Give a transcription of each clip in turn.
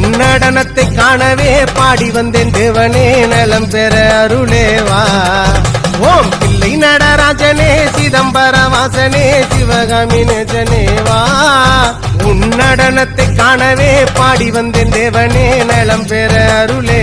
வா உன் நடனத்தை காணவே பாடி வந்தேன். தேவனே நலம் பெற அருளேவா. ஓம் பிள்ளை நடராஜனே சிதம்பர வாசனே சிவகாமி நேசனே வா உன் நடனத்தை காணவே பாடி வந்தேன். தேவனே நலம் பெற அருளே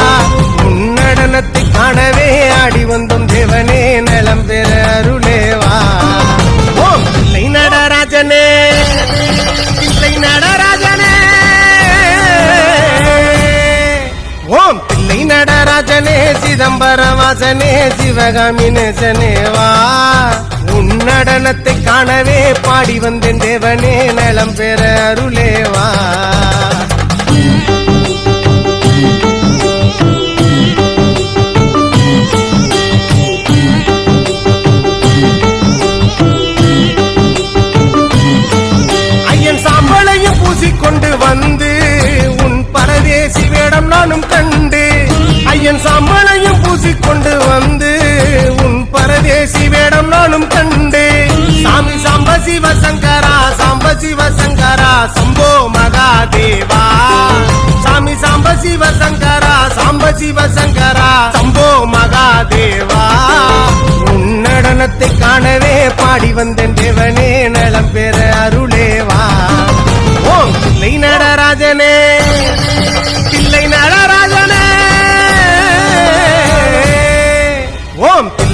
நடனத்தை காணவே ஆடி வந்தோம் தேவனே நலம் பெற அருளேவா. ஓம் பிள்ளை நடராஜனே பிள்ளை நடராஜனே. ஓம் பிள்ளை நடராஜனே சிதம்பரவாசனே சிவகாமி நேசனேவா உன் நடனத்தை காணவே பாடி வந்தேன் தேவனே நலம் பெற அருளேவா. ஐயன் பூசிக்கொண்டு வந்து உன் பரதேசி வேடம் நானும் கண்டு சாமி சாம்ப சிவ சங்கரா சாம்ப சிவ சங்கரா சம்போ மகாதேவா. சாமி சாம்ப சிவ சங்கரா சாம்ப சிவ சங்கரா சம்போ மகாதேவா. உன் நடனத்தை காணவே பாடி வந்தேன் தேவனே நலம் பெற அருளேவா. ஓ நடராஜனே.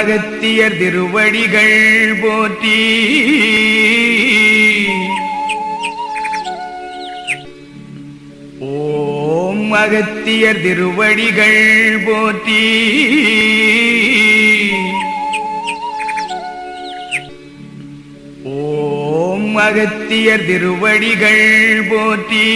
அகத்தியர் திருவடிகள் போற்றி. ஓம் அகத்தியர் திருவடிகள் போற்றி. ஓம் அகத்தியர் திருவடிகள் போற்றி.